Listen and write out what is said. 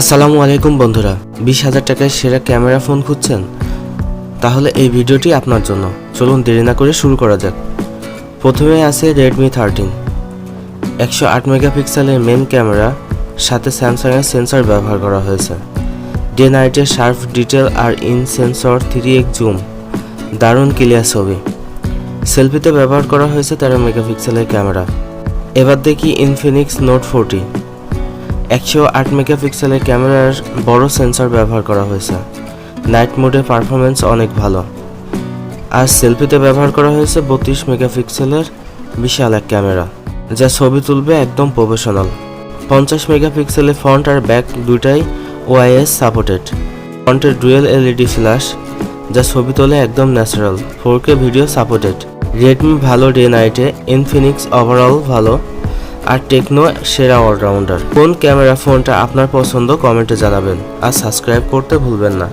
আসসালামু আলাইকুম বন্ধুরা, বিশ হাজার টাকায় সেরা ক্যামেরা ফোন খুঁজছেন? তাহলে এই ভিডিওটি আপনার জন্য। চলুন দেরি না করে শুরু করা যাক। প্রথমে আছে রেডমি থার্টিন একশো আট মেগাপিক্সেলের মেন ক্যামেরা, সাথে স্যামসাংয়ের সেন্সর ব্যবহার করা হয়েছে। ডে নাইটের শার্প ডিটেল আর ইন সেন্সর থ্রি এক জুম দারুণ ক্লিয়ার ছবি। সেলফিতে ব্যবহার করা হয়েছে তেরো মেগাপিক্সেলের ক্যামেরা। এবার দেখি ইনফিনিক্স নোট ফোরটি একশো আট মেগাপিক্সেলের ক্যামেরার বড় সেন্সর ব্যবহার করা হয়েছে। নাইট মোডে পারফরমেন্স অনেক ভালো। আর সেলফিতে ব্যবহার করা হয়েছে বত্রিশ মেগাপিক্সেলের বিশাল এক ক্যামেরা, যা ছবি তুলবে একদম প্রফেশনাল। পঞ্চাশ মেগাপিক্সেলের ফ্রন্ট আর ব্যাক দুটাই ওআইএস সাপোর্টেড। ফ্রন্টের ডুয়েল এলইডি ফ্ল্যাশ, যা ছবি তোলে একদম natural. Four K video supported. Redmi ভালো ডে নাইটে ইনফিনিক্স ওভারঅল ভালো। আর টেকনো সেরা অলরাউন্ডার। কোন ক্যামেরা ফোনটা আপনার পছন্দ কমেন্টে জানাবেন। আর সাবস্ক্রাইব করতে ভুলবেন না।